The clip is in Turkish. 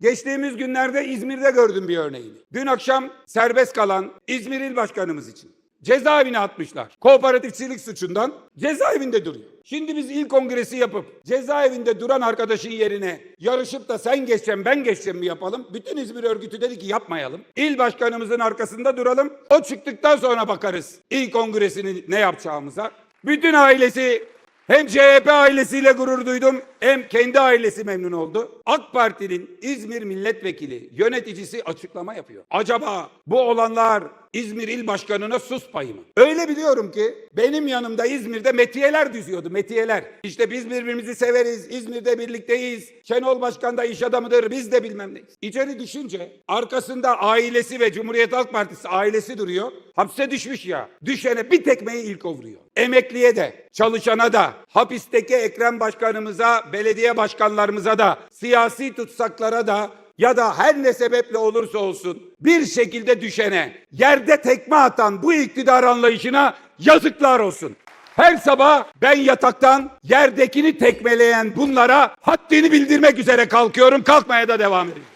Geçtiğimiz günlerde İzmir'de gördüm bir örneğini. Dün akşam serbest kalan İzmir İl Başkanımız için cezaevine atmışlar. Kooperatifçilik suçundan cezaevinde duruyor. Şimdi biz il kongresi yapıp cezaevinde duran arkadaşın yerine yarışıp da sen geçeceksin ben geçeceğim mi yapalım? Bütün İzmir örgütü dedi ki yapmayalım. İl başkanımızın arkasında duralım. O çıktıktan sonra bakarız il kongresini ne yapacağımıza. Bütün ailesi hem CHP ailesiyle gurur duydum hem kendi ailesi memnun oldu. AK Parti'nin İzmir milletvekili yöneticisi açıklama yapıyor. Acaba bu olanlar İzmir İl Başkanı'na sus payı mı? Öyle biliyorum ki benim yanımda İzmir'de metiyeler düzüyordu metiyeler. İşte biz birbirimizi severiz, İzmir'de birlikteyiz. Şenol Başkan da iş adamıdır, biz de bilmem neyiz. İçeri düşünce arkasında ailesi ve Cumhuriyet Halk Partisi ailesi duruyor. Hapse düşmüş ya. Düşene bir tekmeyi ilk vuruyor. Emekliye de, çalışana da, hapisteki Ekrem Başkanımıza, belediye başkanlarımıza da, siyasi tutsaklara da ya da her ne sebeple olursa olsun bir şekilde düşene, yerde tekme atan bu iktidar anlayışına yazıklar olsun. Her sabah ben yataktan yerdekini tekmeleyen bunlara haddini bildirmek üzere kalkıyorum, kalkmaya da devam ediyorum.